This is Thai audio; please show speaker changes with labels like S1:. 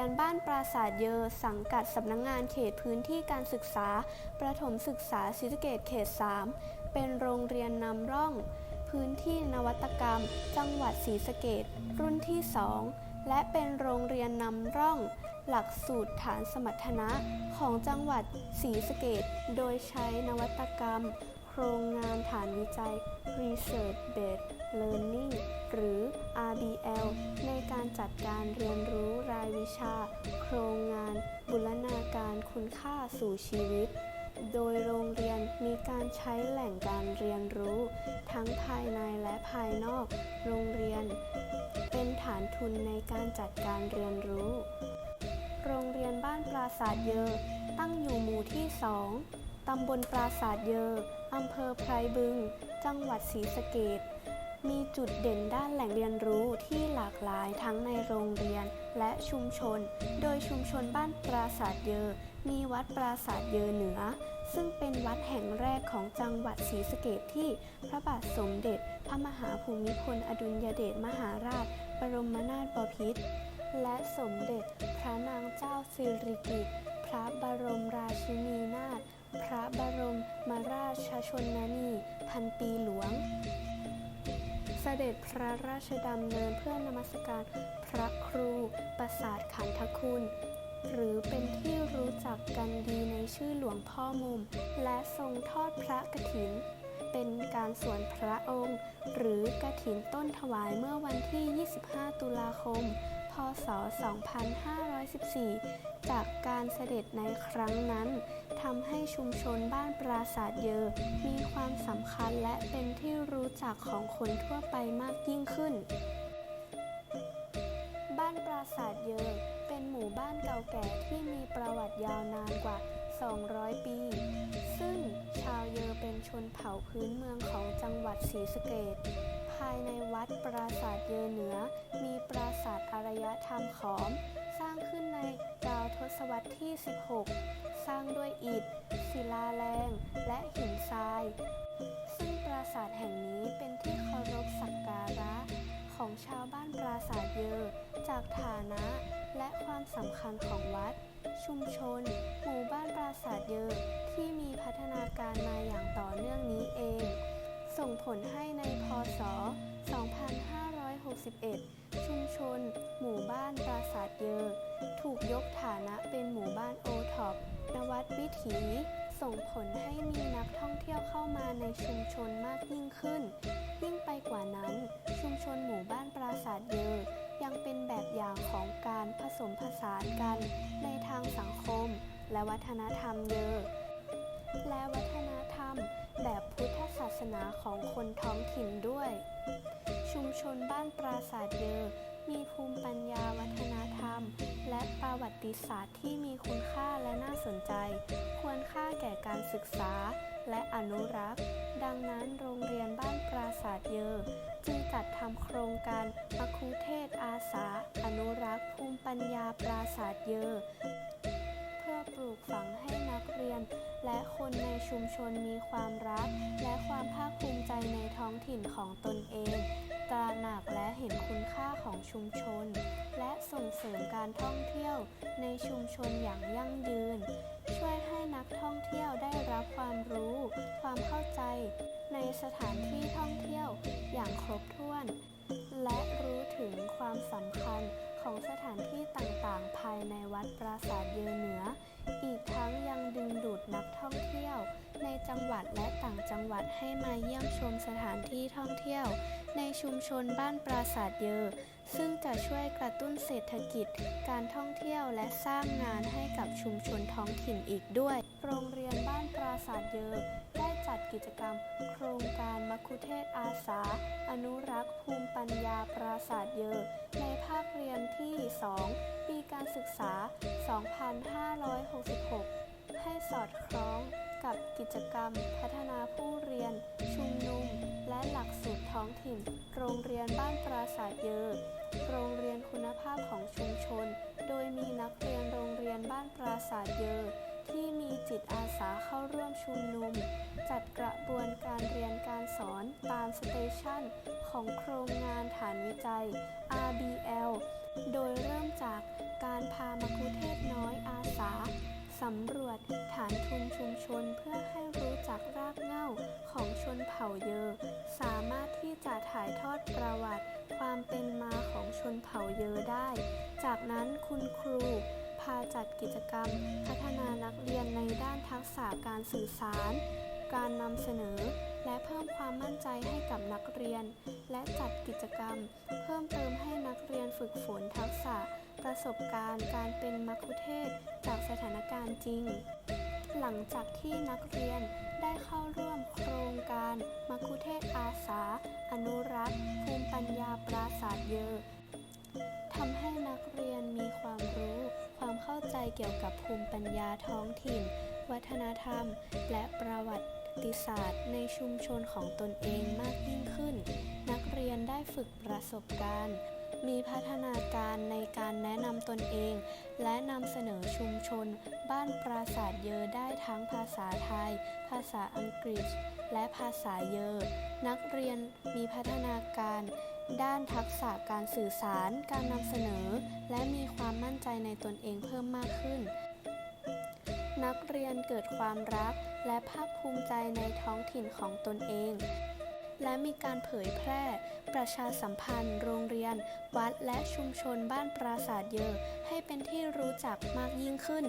S1: ยนบ้านปราสาทเยอ สังกัดสำนักงงานเขตพื้นที่การศึกษา ประถมศึกษาศรีสะเกษเขต 3 เป็นโรงเรียนนำร่อง พื้นที่นวัตกรรม จังหวัดศรีสะเกษรุ่นที่ 2 และเป็นโรงเรียนนำร่อง หลักสูตรฐานสมรรถนะของจังหวัดศรีสะเกษโดยใช้นวัตกรรม โครงงานฐานวิจัย Research Based Learning หรือ RBL ในการจัดการเรียนรู้ วิชา โครงงาน บุรณาการคุณค่าสู่ชีวิต โดยโรงเรียนมีการใช้แหล่งการเรียนรู้ ทั้งภายในและภายนอก โรงเรียน เป็นฐานทุนในการจัดการเรียนรู้ โรงเรียนบ้านปราสาทเยอ ตั้งอยู่หมู่ที่2ตำบลปราสาทเยอ อำเภอไพรบึง จังหวัดศรีสะเกษ มีจุดเด่นด้านแหล่งเรียนรู้ที่หลากหลายทั้งในโรงเรียนและชุมชน โดยชุมชนบ้านปราสาทเยอ มีวัดปราสาทเยอเหนือ ซึ่งเป็นวัดแห่งแรกของจังหวัดศรีสะเกษที่พระบาทสมเด็จ พระมหาภูมิพลอดุลยเดชมหาราช บรมนาถบพิตรและสมเด็จพระนางเจ้าสิริกิติ์พระบรมราชินีนาถพระบรมมราชชนนีพันปีหลวง เสด็จพระราชดำเนินเพื่อนมัสการพระครูประสาทขันธคุณ หรือเป็นที่รู้จักกันดีในชื่อหลวงพ่อมุม และทรงทอดพระกฐิน เป็นการส่วนพระองค์ หรือกฐินต้นถวายเมื่อวันที่ 25 ตุลาคม พศ 2514 จากการเสด็จในครั้งนั้น ทำให้ชุมชนบ้านปราสาทเยอ มีความสำคัญและเป็นที่รู้จักของคนทั่วไปมากยิ่งขึ้น บ้านปราสาทเยอเป็นหมู่บ้านเก่าแก่ที่มีประวัติยาวนานกว่า 200 ปี ซึ่งชาวเยอเป็นชนเผ่าพื้นเมืองของจังหวัดศรีสะเกษภายในวัดปราสาทเยอเหนือ มีปราสาทอารยธรรมขอม สร้างขึ้นในราวทศวรรษที่ 16 สร้างด้วยอิฐ ศิลาแรง และหินทราย ซึ่งปราสาทแห่งนี้เป็นที่เคารพสักการะของชาวบ้านปราสาทเยอจากฐานะและความสำคัญของวัด ชุมชน หมู่บ้านปราสาทเยอที่มีพัฒนาการมาอย่างต่อเนื่องนี้เอง ส่งผลให้ในพศ 2561 ชุมชน หมู่บ้านปราสาทเยอถูกยกฐานะเป็นหมู่บ้านโอท็อปนวัดวิถี ส่งผลให้มีนักท่องเที่ยวเข้ามาในชุมชนมากยิ่งขึ้น และวัฒนธรรมเยอและวัฒนธรรมแบบพุทธศาสนาของคนท้องถิ่นด้วย ชุมชนบ้านปราสาทเยอมีภูมิปัญญาวัฒนธรรม และประวัติศาสตร์ที่มีคุณค่าและน่าสนใจ ควรค่าแก่การศึกษาและอนุรักษ์ ดังนั้นโรงเรียนบ้านปราสาทเยอจึงจัดทำโครงการมคุเทศอาสา อนุรักษ์ ภูมิปัญญาปราสาทเยอ ลูกฝังให้นักเรียน และคนในชุมชนมีความรัก และความภาคภูมิใจในท้องถิ่นของตนเอง ตระหนักและเห็นคุณค่าของชุมชน และส่งเสริมการท่องเที่ยวในชุมชนอย่างยั่งยืน ช่วยให้นักท่องเที่ยวได้รับความรู้ ความเข้าใจในสถานที่ท่องเที่ยวอย่างครบถ้วน และรู้ถึงความสำคัญของสถานที่ต่างๆ ภายในวัดปราสาทเยอเหนือ อีกทั้งยังดึงดูดนักท่องเที่ยว ในจังหวัดและต่างจังหวัดให้มาเยี่ยมชมสถานที่ท่องเที่ยว ในชุมชนบ้านปราสาทเยอ ซึ่งจะช่วยกระตุ้นเศรษฐกิจ การท่องเที่ยวและสร้างงานให้กับชุมชนท้องถิ่นอีกด้วย โรงเรียนบ้านปราสาทเยอ จัดกิจกรรม โครงการมัคคุเทศอาสา อนุรักษ์ภูมิปัญญาปราสาทเยอ ในภาคเรียนที่ 2 ปีการศึกษา 2566 ให้สอดคล้องกับกิจกรรม พัฒนาผู้เรียน ชุมนุม และหลักสูตรท้องถิ่น โรงเรียนบ้านปราสาทเยอ โรงเรียนคุณภาพของชุมชน โดยมีนักเรียนโรงเรียนบ้านปราสาทเยอ ที่มีจิตอาสาเข้าร่วมชุมนุม จัดกระบวนการเรียนการสอนตามสเตชันของโครงงานฐานวิจัย RBL โดยเริ่มจากการพามัคคุเทศน้อยอาสาสำรวจฐานทุนชุมชนเพื่อให้รู้จักรากเหง้าของชนเผ่าเยอ สามารถที่จะถ่ายทอดประวัติ ความเป็นมาของชนเผ่าเยอได้ จากนั้นคุณครู พาจัดกิจกรรม พัฒนานักเรียนในด้านทักษะการสื่อสาร การนำเสนอ และเพิ่มความมั่นใจให้กับนักเรียน และจัดกิจกรรม เพิ่มเติมให้นักเรียนฝึกฝนทักษะ ประสบการณ์การเป็นมัคคุเทศจากสถานการณ์จริง หลังจากที่นักเรียนได้เข้าร่วมโครงการมัคคุเทศอาสา อนุรักษ์ ภูมิปัญญาปราศาสตร์เยอทำให้นักเรียนมี เกี่ยวกับภูมิปัญญาท้องถิ่น วัฒนธรรม และประวัติศาสตร์ในชุมชนของตนเองมากยิ่งขึ้น นักเรียนได้ฝึกประสบการณ์ มีพัฒนาการในการแนะนำตนเอง และนำเสนอชุมชน บ้านปราสาทเยอได้ทั้งภาษาไทย ภาษาอังกฤษ และภาษาเยอ นักเรียนมีพัฒนาการ ด้านทักษะการสื่อสาร การนำเสนอ และมีความมั่นใจในตนเองเพิ่มมากขึ้น นักเรียนเกิดความรัก และภาคภูมิใจในท้องถิ่นของตนเอง และมีการเผยแพร่ ประชาสัมพันธ์ โรงเรียน วัด และชุมชนบ้านปราสาทเยอให้เป็นที่รู้จักมากยิ่งขึ้น